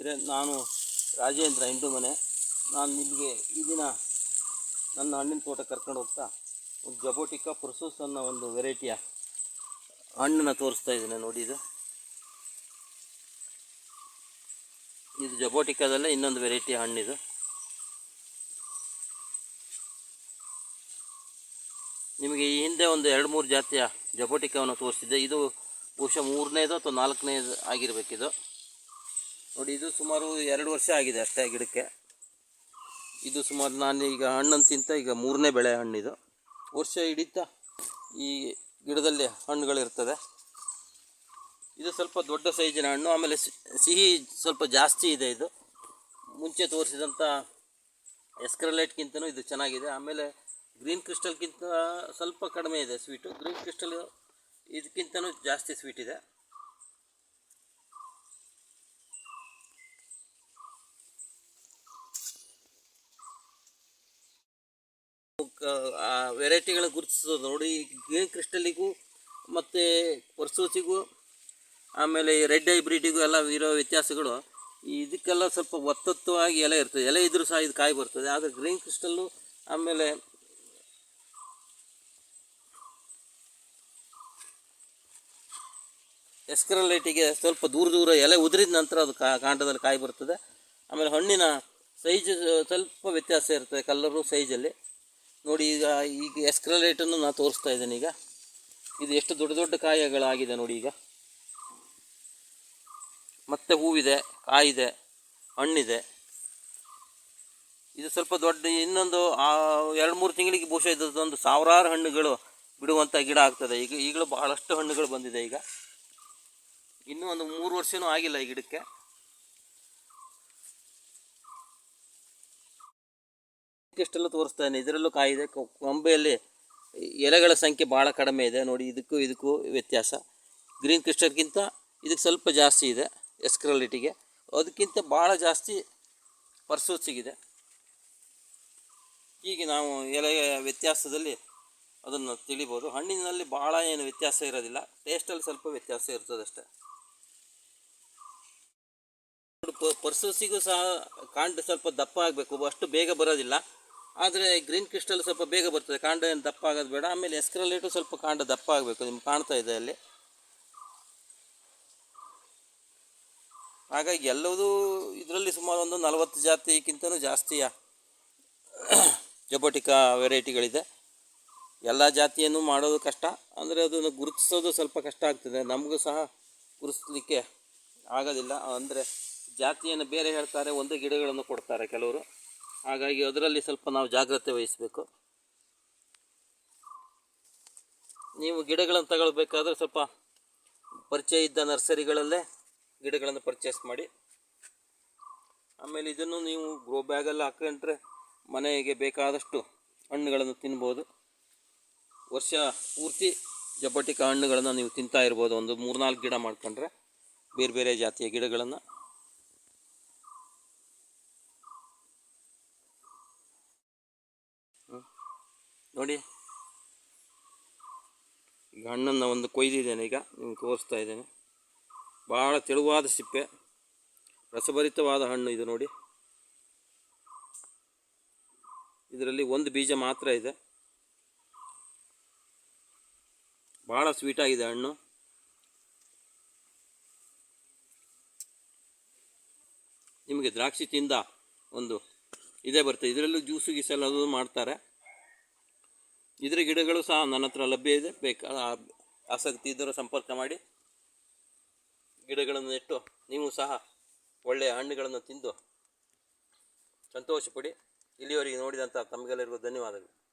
ನಾನು ರಾಜೇಂದ್ರ ಹಿಂಡು ಮನೆ. ನಾನು ನಿಮಗೆ ಈ ದಿನ ನನ್ನ ಹಣ್ಣಿನ ತೋಟ ಕರ್ಕೊಂಡು ಹೋಗ್ತಾ ಒಂದು ಜಬೋಟಿಕಾ ಪುರ್ಸೂಸ್ ಅನ್ನೋ ಒಂದು ವೆರೈಟಿಯ ಹಣ್ಣನ್ನು ತೋರಿಸ್ತಾ ಇದ್ದೀನಿ ನೋಡಿ ಇದು. ಇದು ಜಬೋಟಿಕಾದಲ್ಲೇ ಇನ್ನೊಂದು ವೆರೈಟಿಯ ಹಣ್ಣಿದು. ನಿಮಗೆ ಈ ಹಿಂದೆ ಒಂದು ಎರಡು ಮೂರು ಜಾತಿಯ ಜಬೋಟಿಕಾವನ್ನು ತೋರಿಸಿದ್ದೆ ಇದು ಬಹುಶಃ ಮೂರನೇದು ಅಥವಾ ನಾಲ್ಕನೇದು ಆಗಿರಬೇಕಿದು. ನೋಡಿ, ಇದು ಸುಮಾರು ಎರಡು ವರ್ಷ ಆಗಿದೆ ಅಷ್ಟೇ ಗಿಡಕ್ಕೆ. ಇದು ಸುಮಾರು ನಾನು ಈಗ ಹಣ್ಣನ್ನು ತಿಂತ ಈಗ ಮೂರನೇ ಬೆಳೆ ಹಣ್ಣಿದು. ವರ್ಷ ಹಿಡಿತಾ ಈ ಗಿಡದಲ್ಲಿ ಹಣ್ಣುಗಳಿರ್ತದೆ. ಇದು ಸ್ವಲ್ಪ ದೊಡ್ಡ ಸೈಜಿನ ಹಣ್ಣು, ಆಮೇಲೆ ಸಿಹಿ ಸ್ವಲ್ಪ ಜಾಸ್ತಿ ಇದೆ ಇದು. ಮುಂಚೆ ತೋರಿಸಿದಂಥ ಎಸ್ಕ್ರಲೈಟ್ಗಿಂತನೂ ಇದು ಚೆನ್ನಾಗಿದೆ. ಆಮೇಲೆ ಗ್ರೀನ್ ಕ್ರಿಸ್ಟಲ್ಗಿಂತ ಸ್ವಲ್ಪ ಕಡಿಮೆ ಇದೆ ಸ್ವೀಟು. ಗ್ರೀನ್ ಕ್ರಿಸ್ಟಲ್ ಇದಕ್ಕಿಂತನೂ ಜಾಸ್ತಿ ಸ್ವೀಟ್ ಇದೆ. ವೆರೈಟಿಗಳನ್ನ ಗುರುತಿಸೋದು ನೋಡಿ ಗ್ರೀನ್ ಕ್ರಿಸ್ಟಲಿಗೂ ಮತ್ತು ಪರ್ಸೂಸಿಗೂ ಆಮೇಲೆ ರೆಡ್ ಹೈಬ್ರಿಡಿಗೂ ಎಲ್ಲ ಇರೋ ವ್ಯತ್ಯಾಸಗಳು, ಇದಕ್ಕೆಲ್ಲ ಸ್ವಲ್ಪ ಒತ್ತತ್ವವಾಗಿ ಎಲೆ ಇರ್ತದೆ. ಎಲೆ ಇದ್ರೂ ಸಹ ಇದು ಕಾಯಿ ಬರ್ತದೆ. ಆದರೆ ಗ್ರೀನ್ ಕ್ರಿಸ್ಟಲ್ಲು, ಆಮೇಲೆ ಎಸ್ಕರಲೈಟಿಗೆ ಸ್ವಲ್ಪ ದೂರ ದೂರ ಎಲೆ ಉದುರಿದ ನಂತರ ಅದು ಕಾಂಡದಲ್ಲಿ ಕಾಯಿ ಬರ್ತದೆ. ಆಮೇಲೆ ಹಣ್ಣಿನ ಸೈಜ್ ಸ್ವಲ್ಪ ವ್ಯತ್ಯಾಸ ಇರ್ತದೆ ಕಲ್ಲರು ಸೈಜಲ್ಲಿ ನೋಡಿ ಈಗ ಈಗ ಎಸ್ಕ್ರಲೇಟನ್ನು ನಾನು ತೋರಿಸ್ತಾ ಇದ್ದೇನೆ ಈಗ. ಇದು ಎಷ್ಟು ದೊಡ್ಡ ದೊಡ್ಡ ಕಾಯಿಗಳಾಗಿದೆ ನೋಡಿ ಈಗ. ಮತ್ತೆ ಹೂವಿದೆ, ಕಾಯಿದೆ, ಹಣ್ಣಿದೆ. ಇದು ಸ್ವಲ್ಪ ದೊಡ್ಡ, ಇನ್ನೊಂದು ಎರಡು, ಮೂರು ತಿಂಗಳಿಗೆ ಬಹುಶಃ ಇದ್ದದೊಂದು ಸಾವಿರಾರು ಹಣ್ಣುಗಳು ಬಿಡುವಂಥ ಗಿಡ ಆಗ್ತದೆ. ಈಗ ಈಗಲೂ ಬಹಳಷ್ಟು ಹಣ್ಣುಗಳು ಬಂದಿದೆ ಈಗ. ಇನ್ನೂ ಒಂದು ಮೂರು ವರ್ಷವೂ ಆಗಿಲ್ಲ ಈ ಗಿಡಕ್ಕೆ. ಇಷ್ಟೆಲ್ಲ ತೋರಿಸ್ತಾನೆ. ಇದರಲ್ಲೂ ಕಾಯಿದೆ. ಕೊಂಬೆಯಲ್ಲಿ ಎಲೆಗಳ ಸಂಖ್ಯೆ ಭಾಳ ಕಡಿಮೆ ಇದೆ. ನೋಡಿ, ಇದಕ್ಕೂ ಇದಕ್ಕೂ ವ್ಯತ್ಯಾಸ. ಗ್ರೀನ್ ಕ್ರಿಸ್ಟರ್ಗಿಂತ ಇದಕ್ಕೆ ಸ್ವಲ್ಪ ಜಾಸ್ತಿ ಇದೆ ಎಸ್ಕ್ರಲಿಟಿಗೆ. ಅದಕ್ಕಿಂತ ಭಾಳ ಜಾಸ್ತಿ ಪರ್ಸೂಸಿಗಿದೆ ಹೀಗೆ ನಾವು ಎಲೆಯ ವ್ಯತ್ಯಾಸದಲ್ಲಿ ಅದನ್ನು ತಿಳಿಬೋದು. ಹಣ್ಣಿನಲ್ಲಿ ಭಾಳ ಏನು ವ್ಯತ್ಯಾಸ ಇರೋದಿಲ್ಲ. ಟೇಸ್ಟಲ್ಲಿ ಸ್ವಲ್ಪ ವ್ಯತ್ಯಾಸ ಇರ್ತದಷ್ಟೆ. ಪರ್ಸೂಸಿಗೂ ಸಹ ಕಾಂಡ ಸ್ವಲ್ಪ ದಪ್ಪ ಆಗಬೇಕು. ಅಷ್ಟು ಬೇಗ ಬರೋದಿಲ್ಲ. ಆದರೆ ಗ್ರೀನ್ ಕ್ರಿಸ್ಟಲ್ ಸ್ವಲ್ಪ ಬೇಗ ಬರ್ತದೆ. ಕಾಂಡ ಏನು ದಪ್ಪ ಆಗೋದು ಬೇಡ. ಆಮೇಲೆ ಎಸ್ಕ್ರಲೇಟು ಸ್ವಲ್ಪ ಕಾಂಡ ದಪ್ಪ ಆಗಬೇಕು. ನಿಮ್ಗೆ ಕಾಣ್ತಾ ಇದೆ ಅಲ್ಲಿ. ಹಾಗಾಗಿ ಎಲ್ಲವೂ ಇದರಲ್ಲಿ ಸುಮಾರು ಒಂದು ನಲವತ್ತು ಜಾತಿಗಿಂತಲೂ ಜಾಸ್ತಿಯ ಜಬೋಟಿಕಾ ವೆರೈಟಿಗಳಿದೆ. ಎಲ್ಲ ಜಾತಿಯನ್ನು ಮಾಡೋದು ಕಷ್ಟ. ಅಂದರೆ ಅದನ್ನು ಗುರುತಿಸೋದು ಸ್ವಲ್ಪ ಕಷ್ಟ ಆಗ್ತದೆ. ನಮಗೂ ಸಹ ಗುರುತಿಸಲಿಕ್ಕೆ ಆಗೋದಿಲ್ಲ. ಅಂದರೆ ಜಾತಿಯನ್ನು ಬೇರೆ ಹೇಳ್ತಾರೆ, ಒಂದು ಗಿಡಗಳನ್ನು ಕೊಡ್ತಾರೆ ಕೆಲವರು. ಹಾಗಾಗಿ ಅದರಲ್ಲಿ ಸ್ವಲ್ಪ ನಾವು ಜಾಗ್ರತೆ ವಹಿಸಬೇಕು. ನೀವು ಗಿಡಗಳನ್ನು ತಗೊಳ್ಬೇಕಾದ್ರೆ ಸ್ವಲ್ಪ ಪರಿಚಯ ಇದ್ದ ನರ್ಸರಿಗಳಲ್ಲೇ ಗಿಡಗಳನ್ನು ಪರ್ಚೇಸ್ ಮಾಡಿ. ಆಮೇಲೆ ಇದನ್ನು ನೀವು ಗ್ರೋ ಬ್ಯಾಗಲ್ಲಿ ಹಾಕೊಂಡ್ರೆ ಮನೆಗೆ ಬೇಕಾದಷ್ಟು ಹಣ್ಣುಗಳನ್ನು ತಿನ್ಬೋದು. ವರ್ಷ ಪೂರ್ತಿ ಜಬ್ಬಟಿಕ ಹಣ್ಣುಗಳನ್ನು ನೀವು ತಿಂತಾ ಇರ್ಬೋದು. ಒಂದು ಮೂರ್ನಾಲ್ಕು ಗಿಡ ಮಾಡ್ಕೊಂಡ್ರೆ ಬೇರೆ ಬೇರೆ ಜಾತಿಯ ಗಿಡಗಳನ್ನು. ನೋಡಿ. ಈಗ ಹಣ್ಣನ್ನು ಒಂದು ಕೊಯ್ದಿದ್ದೇನೆ ಈಗ, ನಿಮ್ಗೆ ತೋರಿಸ್ತಾ ಇದ್ದೇನೆ. ಭಾಳ ತೆಳುವಾದ ಸಿಪ್ಪೆ, ರಸಭರಿತವಾದ ಹಣ್ಣು ಇದು ನೋಡಿ. ಇದರಲ್ಲಿ ಒಂದು ಬೀಜ ಮಾತ್ರ ಇದೆ. ಭಾಳ ಸ್ವೀಟಾಗಿದೆ ಹಣ್ಣು. ನಿಮಗೆ ದ್ರಾಕ್ಷಿ ತಿಂದ ಒಂದು ಇದೇ ಬರ್ತದೆ. ಇದರಲ್ಲೂ ಜ್ಯೂಸು ಗೀಸೆಲ್ಲ ಅದು ಮಾಡ್ತಾರೆ. ಇದರ ಗಿಡಗಳು ಸಹ ನನ್ನ ಹತ್ರ ಲಭ್ಯ ಇದೆ. ಬೇಕಾ ಆಸಕ್ತಿ ಇದ್ದರೂ ಸಂಪರ್ಕ ಮಾಡಿ ಗಿಡಗಳನ್ನು ನೆಟ್ಟು ನೀವು ಸಹ ಒಳ್ಳೆಯ ಹಣ್ಣುಗಳನ್ನು ತಿಂದು ಸಂತೋಷಪಡಿ. ಇಲ್ಲಿಯವರೆಗೆ ನೋಡಿದಂಥ ತಮಗೆಲ್ಲರಿಗೂ ಧನ್ಯವಾದಗಳು.